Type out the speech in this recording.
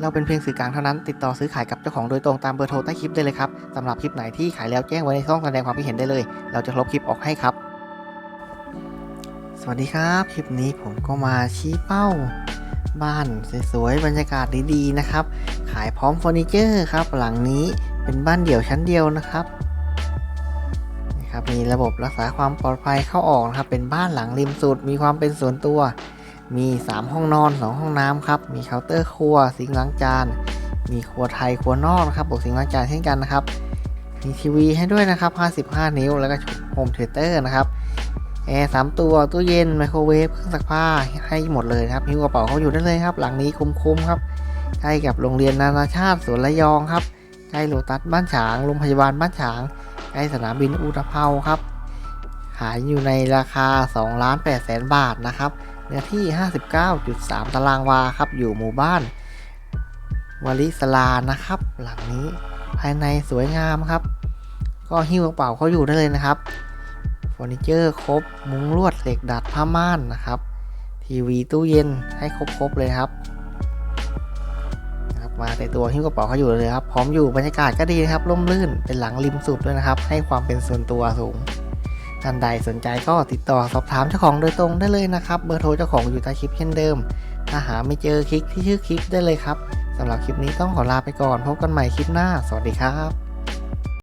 เราเป็นเพียงสื่อกลางเท่านั้น ติดต่อซื้อขายกับเจ้าของโดยตรงตามเบอร์โทรใต้คลิปได้เลยครับสำหรับคลิปไหนที่ขายแล้วแจ้งไว้ในช่องแสดงความคิดเห็นได้เลย เราจะลบคลิปออกให้ครับ สวัสดีครับ คลิปนี้ผมก็มาชี้เป้า บ้านสวยๆบรรยากาศดีๆนะครับ ขายพร้อมเฟอร์นิเจอร์ครับ หลังนี้เป็นบ้านเดี่ยวชั้นเดียวนะครับนะครับมีระบบรักษาความปลอดภัยเข้าออกนะครับเป็นบ้านหลังริมสุดมีความเป็นส่วนตัว มี 3 ห้องนอน 2 ห้องน้ำครับ มีเคาน์เตอร์ครัวซิงค์ล้างจาน มีครัวไทยครัวนอกนะครับบวกซิงค์ล้างจานเช่นกันนะครับ มีทีวีให้ด้วยนะครับ 55 นิ้ว แล้วก็โฮมเทเตอร์นะครับ แอร์สามตัว ตู้เย็น ไมโครเวฟ เครื่องซักผ้า ให้หมดเลยครับหิ้วกระเป๋าเขาอยู่ได้เลยครับ หลังนี้คุ้มๆครับ ใกล้กับโรงเรียนนานาชาติสวนระยองครับ ใกล้โลตัสบ้านฉาง โรงพยาบาลบ้านฉาง ใกล้สนามบินอุตภเปาครับ ขายอยู่ในราคา2ล้าน8แสนบาทนะครับ เนื้อที่ 59.3 ตารางวาครับ อยู่หมู่บ้านวลิสลานะครับ หลังนี้ภายในสวยงามครับ ก็หิ้วกระเป๋าเขาอยู่ได้เลยนะครับเฟอร์นิเจอร์ครบ มุ้งลวดเหล็กดัดผ้าม่านนะครับ ทีวีตู้เย็นให้ครบๆเลยครับมาแต่ตัวหิ้วกระเป๋าเขาอยู่เลยครับ พร้อมอยู่บรรยากาศก็ดีนะครับ ร่มรื่นเป็นหลังริมสุดด้วยนะครับ ให้ความเป็นส่วนตัวสูง ท่านใดสนใจก็ติดต่อสอบถามเจ้าของโดยตรงได้เลยนะครับ เบอร์โทรเจ้าของอยู่ใต้คลิปเช่นเดิม ถ้าหาไม่เจอคลิกที่ชื่อคลิปได้เลยครับสำหรับคลิปนี้ต้องขอลาไปก่อน พบกันใหม่คลิปหน้า สวัสดีครับ